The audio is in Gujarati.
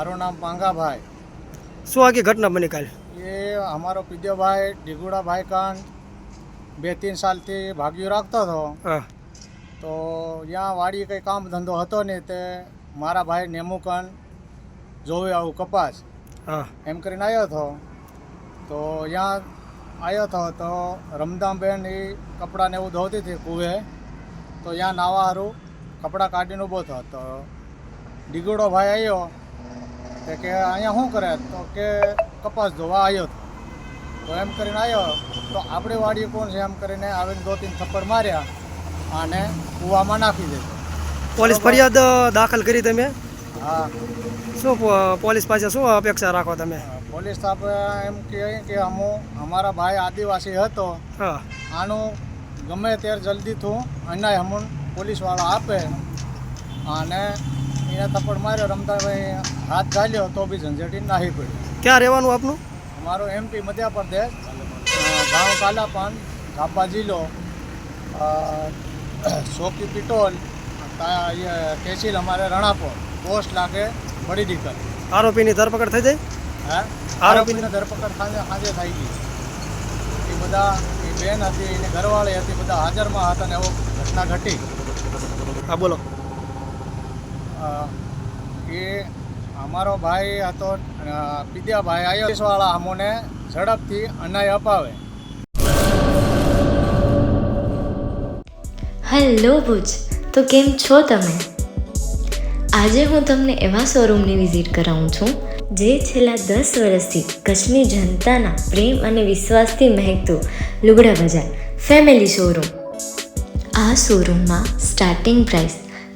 મારું નામ પાંગાભાઈ. શું આખી ઘટના બની કાલે? એ અમારો પીદ્યોભાઈ ડીગુડાભાઈ કાન બે ત્રણ સાલથી ભાગ્યું રાખતો હતો. તો ત્યાં વાડી કંઈ કામ ધંધો હતો નહીં તે મારા ભાઈ નેમુકન જોવે આવું કપાસ. એમ કરીને આવ્યો હતો. તો ત્યાં આવ્યો હતો તો રમદામબેન એ કપડાને એવું ધોતી હતી કુએ તો ત્યાં નાવા સારું કપડાં કાઢીને ઊભો થયો. તો ડીગુડો ભાઈ આવ્યો તે કે અહીંયા શું કરે? તો કે કપાસ ધોવા આવ્યો તો. એમ કરીને આવ્યો તો આપણી વાડી કોણ છે? એમ કરીને આવીને દો ત્રણ થપ્પડ માર્યા અને કૂવામાં નાખી દીધો. પોલીસ ફરિયાદ દાખલ કરી તમે? હા. શું પોલીસ પાસે શું અપેક્ષા રાખો તમે? પોલીસ આપણે એમ કહે કે અમુક અમારા ભાઈ આદિવાસી હતો. આનું ગમે ત્યારે જલ્દીથી અન્યાય હમું પોલીસવાળા આપે. અને એને થપ્પડ માર્યો રમતાભાઈ હાથ ગાલ્યો તો બી ઝંઝટી નાહી પડી. ક્યાં રહેવાનું આપનું? અમારો એમપી મધ્યપ્રદેશ ગાંવ કાલાપાન ગાપા જિલ્લો સોકી પિટોલ તહેસીલ અમારે રણાપોર પોસ્ટ લાગે બડી દીકર. આરોપીની ધરપકડ થઈ જાય હે? આરોપીની- ધરપકડ સાંજે સાંજે થઈ ગઈ. એ બધા એ બેન હતી એની ઘરવાળી હતી બધા હાજરમાં હતા ને એવો ઘટના ઘટી. હા બોલો. એ અમારો ભાઈ હતો પીદ્યાભાઈ આવ્યો અમોને ઝડપથી અન્યાય અપાવે. હેલો ભુજ, તો કેમ છો તમે? આજે હું તમને એવા શોરૂમની વિઝિટ કરાવું છું, જે છેલ્લા દસ વર્ષથી કચ્છની જનતાના પ્રેમ અને વિશ્વાસથી મહેકતું લુગડા બજાર ફેમિલી શોરૂમ આ શોરૂમમાં સ્ટાર્ટિંગ પ્રાઇસ